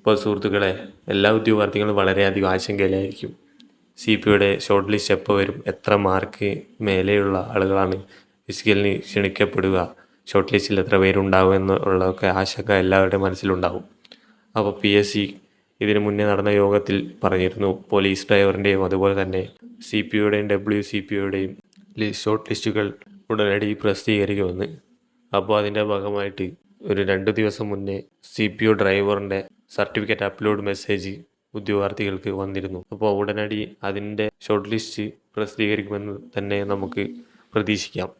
ഇപ്പോൾ സുഹൃത്തുക്കളെ എല്ലാ ഉദ്യോഗാർത്ഥികളും വളരെയധികം ആശങ്കയിലായിരിക്കും. സി പി യുടെ ഷോർട്ട് ലിസ്റ്റ് എപ്പോൾ വരും എത്ര മാർക്ക് മേലെയുള്ള ആളുകളാണ് ഫിസിക്കലിന് ക്ഷണിക്കപ്പെടുക ഷോർട്ട് ലിസ്റ്റിൽ എത്ര പേരുണ്ടാവും എന്നുള്ളതൊക്കെ ആശങ്ക എല്ലാവരുടെയും മനസ്സിലുണ്ടാവും. അപ്പോൾ പി എസ് സി ഇതിനു മുന്നേ നടന്ന യോഗത്തിൽ പറഞ്ഞിരുന്നു പോലീസ് ഡ്രൈവറിന്റെയും അതുപോലെ തന്നെ സി പി യുടെയും ഡബ്ല്യു സി പി യുടെയും ഷോർട്ട് ലിസ്റ്റുകൾ ഉടനടി പ്രസിദ്ധീകരിക്കുമെന്ന്. അപ്പോൾ അതിന്റെ ഭാഗമായിട്ട് ഒരു രണ്ട് ദിവസം മുന്നേ സി പി യു ഡ്രൈവറിന്റെ സർട്ടിഫിക്കറ്റ് അപ്ലോഡ് മെസ്സേജ് ഉദ്യോഗാർത്ഥികൾക്ക് വന്നിരുന്നു. അപ്പോൾ ഉടനടി അതിന്റെ ഷോർട്ട് ലിസ്റ്റ് പ്രസിദ്ധീകരിക്കുമെന്ന് തന്നെ നമുക്ക് പ്രതീക്ഷിക്കാം.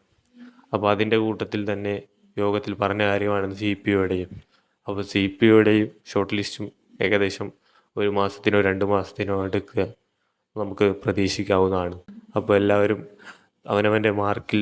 അപ്പോൾ അതിന്റെ കൂട്ടത്തിൽ തന്നെ യോഗത്തിൽ പറഞ്ഞ കാര്യമാണ് സി പി ഒയുടെയും അപ്പോൾ സി പി ഒയുടെയും ഷോർട്ട് ലിസ്റ്റും ഏകദേശം ഒരു മാസത്തിനോ രണ്ട് മാസത്തിനോ എടുക്കുക നമുക്ക് പ്രതീക്ഷിക്കാവുന്നതാണ്. അപ്പോൾ എല്ലാവരും അവനവന്റെ മാർക്കിൽ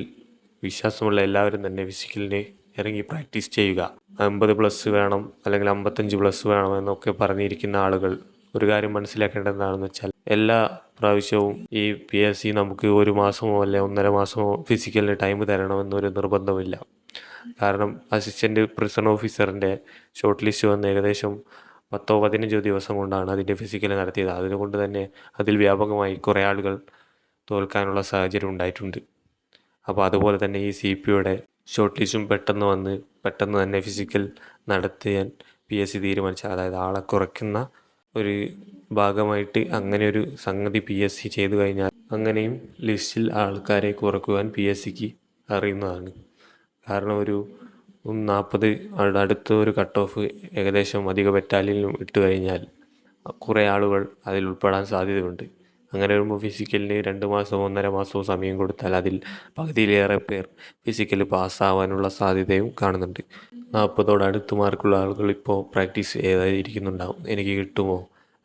വിശ്വാസമുള്ള എല്ലാവരും തന്നെ ഫിസിക്കലിന് ഇറങ്ങി പ്രാക്ടീസ് ചെയ്യുക. അമ്പത് പ്ലസ് വേണം അല്ലെങ്കിൽ അമ്പത്തഞ്ച് പ്ലസ് വേണം എന്നൊക്കെ പറഞ്ഞിരിക്കുന്ന ആളുകൾ ഒരു കാര്യം മനസ്സിലാക്കേണ്ടത് എന്താണെന്ന് വെച്ചാൽ എല്ലാ പ്രാവശ്യവും ഈ പി എസ് സി നമുക്ക് ഒരു മാസമോ അല്ലെ ഒന്നര മാസമോ ഫിസിക്കലിന് ടൈം തരണമെന്നൊരു നിർബന്ധമില്ല കാരണം അസിസ്റ്റന്റ് പ്രിസൺ ഓഫീസറിന്റെ ഷോർട്ട് ലിസ്റ്റ് വന്ന് ഏകദേശം പത്തോ പതിനഞ്ചോ ദിവസം കൊണ്ടാണ് അതിന്റെ ഫിസിക്കൽ നടത്തിയത്. അതുകൊണ്ട് തന്നെ അതിൽ വ്യാപകമായി കുറേ ആളുകൾ തോൽക്കാനുള്ള സാഹചര്യം ഉണ്ടായിട്ടുണ്ട്. അപ്പോൾ അതുപോലെ തന്നെ ഈ സി പി യുടെ ഷോർട്ട് ലിസ്റ്റും പെട്ടെന്ന് വന്ന് പെട്ടെന്ന് തന്നെ ഫിസിക്കൽ നടത്തിയാൻ പി എസ് സി തീരുമാനിച്ച അതായത് ആളെ കുറയ്ക്കുന്ന ഒരു ഭാഗമായിട്ട് അങ്ങനെ ഒരു സംഗതി പി എസ് സി ചെയ്തു കഴിഞ്ഞാൽ അങ്ങനെയും ലിസ്റ്റിൽ ആൾക്കാരെ കുറക്കുവാൻ പി എസ് സിക്ക് അറിയുന്നതാണ്. കാരണം ഒരു നാൽപ്പത് അടുത്ത ഒരു കട്ട് ഓഫ് ഏകദേശം അധിക ബറ്റാലിയനിലും ഇട്ട് കഴിഞ്ഞാൽ കുറേ ആളുകൾ അതിൽ ഉൾപ്പെടാൻ സാധ്യതയുണ്ട്. അങ്ങനെ വരുമ്പോൾ ഫിസിക്കലിന് രണ്ട് മാസമോ ഒന്നര മാസമോ സമയം കൊടുത്താൽ അതിൽ പകുതിയിലേറെ പേർ ഫിസിക്കൽ പാസ്സാവാനുള്ള സാധ്യതയും കാണുന്നുണ്ട്. നാൽപ്പതോട് അടുത്ത് മാർക്കുള്ള ആളുകൾ ഇപ്പോൾ പ്രാക്ടീസ് ചെയ്തായിരിക്കുന്നുണ്ടാവും. എനിക്ക് കിട്ടുമോ?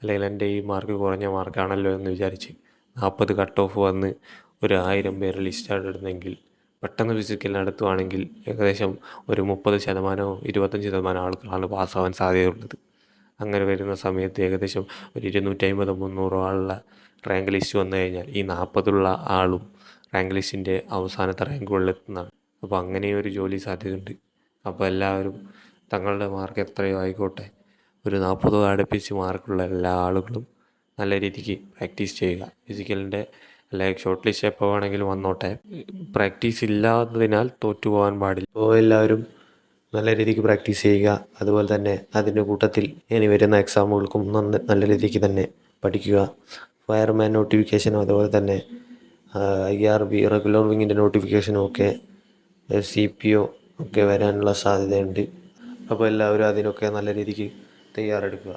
അല്ലെങ്കിൽ എന്റെ ഈ മാർക്ക് കുറഞ്ഞ മാർക്കാണല്ലോ എന്ന് വിചാരിച്ച് നാൽപ്പത് കട്ട് ഓഫ് വന്ന് ഒരു ആയിരം പേർ ലിസ്റ്റ് ഇടുന്നെങ്കിൽ പെട്ടെന്ന് ഫിസിക്കൽ നടത്തുവാണെങ്കിൽ ഏകദേശം ഒരു മുപ്പത് ശതമാനമോ ഇരുപത്തഞ്ച് ശതമാനം ആളുകളാണ് പാസ്സാവാൻ സാധ്യതയുള്ളത്. അങ്ങനെ വരുന്ന സമയത്ത് ഏകദേശം ഒരു ഇരുന്നൂറ്റി അമ്പത് മുന്നൂറോ ആളുള്ള റാങ്ക് ലിസ്റ്റ് വന്നു കഴിഞ്ഞാൽ ഈ നാൽപ്പതുള്ള ആളും റാങ്ക് ലിസ്റ്റിന്റെ അവസാനത്തെ റാങ്കുകളിൽ എത്തുന്നതാണ്. അപ്പോൾ അങ്ങനെ ഒരു ജോലി സാധ്യതയുണ്ട്. അപ്പോൾ എല്ലാവരും തങ്ങളുടെ മാർക്ക് എത്രയോ ആയിക്കോട്ടെ. ഒരു നാൽപ്പതോ അടുപ്പിച്ച് മാർക്കുള്ള എല്ലാ ആളുകളും നല്ല രീതിക്ക് പ്രാക്ടീസ് ചെയ്യുക. ഫിസിക്കലിന്റെ അല്ലെങ്കിൽ ഷോർട്ട് ലിസ്റ്റ് എപ്പോൾ വേണമെങ്കിലും വന്നോട്ടെ. പ്രാക്ടീസ് ഇല്ലാത്തതിനാൽ തോറ്റു പോകാൻ പാടില്ല. അപ്പോൾ എല്ലാവരും നല്ല രീതിക്ക് പ്രാക്ടീസ് ചെയ്യുക. അതുപോലെ തന്നെ അതിന്റെ കൂട്ടത്തിൽ ഇനി വരുന്ന എക്സാമുകൾക്കും നന്ന നല്ല രീതിക്ക് തന്നെ പഠിക്കുക. ഫയർമാൻ നോട്ടിഫിക്കേഷനും അതുപോലെ തന്നെ ഐ ആർ ബി റെഗുലർ വിങ്ങിന്റെ നോട്ടിഫിക്കേഷനും ഒക്കെ സി പി ഒ ഒക്കെ വരാനുള്ള സാധ്യതയുണ്ട്. അപ്പോൾ എല്ലാവരും അതിനൊക്കെ നല്ല രീതിക്ക് തയ്യാറെടുക്കുക.